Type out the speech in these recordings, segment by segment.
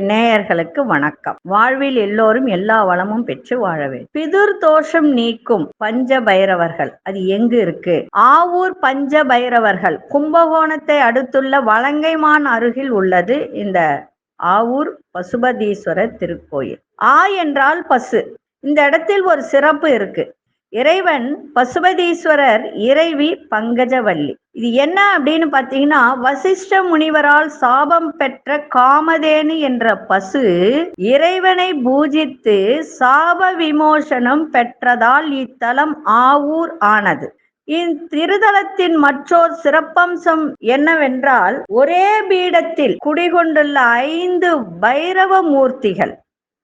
நேயர்களுக்கு வணக்கம். வாழ்வில் எல்லோரும் எல்லா வளமும் பெற்று வாழவே பிதுர் தோஷம் நீக்கும் பஞ்ச பைரவர்கள் அது எங்கு இருக்கு? ஆவூர் பஞ்ச பைரவர்கள் கும்பகோணத்தை அடுத்துள்ள வலங்கைமான் அருகில் உள்ளது இந்த ஆவூர் பசுபதீஸ்வரர் திருக்கோயில். ஆ என்றால் பசு. இந்த இடத்தில் ஒரு சிறப்பு இருக்கு. இறைவன் பசுபதீஸ்வரர் இறைவி பங்கஜவல்லி. இது என்ன அப்படின்னு பார்த்தீங்கன்னா வசிஷ்ட முனிவரால் சாபம் பெற்ற காமதேனு என்ற பசு இறைவனை பூஜித்து சாப விமோசனம் பெற்றதால் இத்தலம் ஆவூர் ஆனது. இத்திருதலத்தின் மற்றோர் சிறப்பம்சம் என்னவென்றால் ஒரே பீடத்தில் குடிகொண்டுள்ள ஐந்து பைரவ மூர்த்திகள்.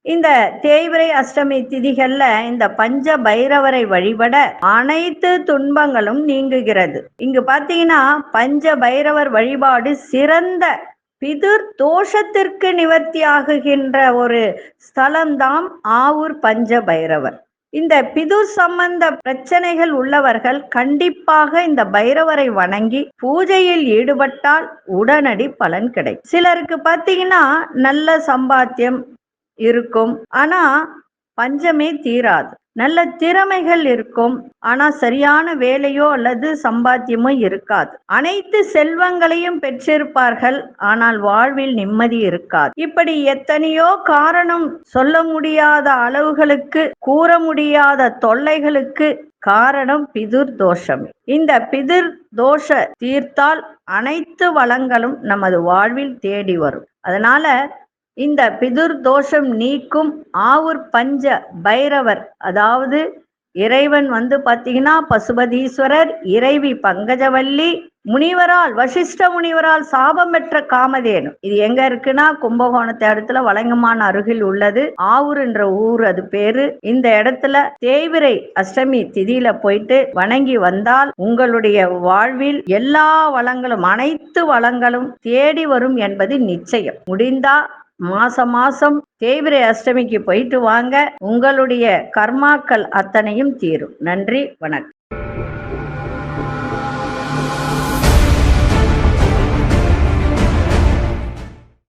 இந்த தேய்பிரை அஷ்டமி திதிகள்ல இந்த பஞ்ச பைரவரை வழிபட அனைத்து துன்பங்களும் நீங்குகிறது. இங்கு பாத்தீங்கன்னா பஞ்ச பைரவர் வழிபாடு சிறந்த பிதுர் தோஷத்திற்கு நிவர்த்தி ஆகுகின்ற ஒரு ஸ்தலம்தான் ஆவூர் பஞ்ச பைரவர் இந்த பிதுர் சம்பந்த பிரச்சனைகள் உள்ளவர்கள் கண்டிப்பாக இந்த பைரவரை வணங்கி பூஜையில் ஈடுபட்டால் உடனடி பலன் கிடைக்கும். சிலருக்கு பார்த்தீங்கன்னா நல்ல சம்பாத்தியம் இருக்கும். ஆனா பஞ்சமே தீராது. நல்ல திறமைகள் இருக்கும். ஆனா சரியான வேலையோ அல்லது சம்பாத்தியமோ இருக்காது. அனைத்து செல்வங்களையும் பெற்றிருப்பார்கள். ஆனால் வாழ்வில் நிம்மதி இருக்காது. இப்படி எத்தனையோ காரணம் சொல்ல முடியாத அளவுகளுக்கு கூற முடியாத தொல்லைகளுக்கு காரணம் பிதுர் தோஷம். இந்த பிதுர் தோஷ தீர்த்தால் அனைத்து வளங்களும் நமது வாழ்வில் தேடி வரும். அதனால இந்த பிதுர் தோஷம் நீக்கும் ஆவூர் பஞ்ச பைரவர் அதாவது இறைவன் வந்து பார்த்தீங்கன்னா பசுபதீஸ்வரர் இறைவி பங்கஜவல்லி முனிவரால் வசிஷ்ட முனிவரால் சாபம் பெற்ற காமதேனு. இது எங்க இருக்குன்னா கும்பகோணத்தை இடத்துல வழங்கமான அருகில் உள்ளது. ஆவூர் என்ற ஊர் அது பேரு. இந்த இடத்துல தேய்விரை அஷ்டமி திதியில போயிட்டு வணங்கி வந்தால் உங்களுடைய வாழ்வில் எல்லா வளங்களும் அனைத்து வளங்களும் தேடி வரும் என்பது நிச்சயம். முடிந்தா மாசம் மாசம் தேய்பிரை அஷ்டமிக்கு போயிட்டு வாங்க. உங்களுடைய கர்மாக்கள் அத்தனையும் தீரும். நன்றி வணக்கம்.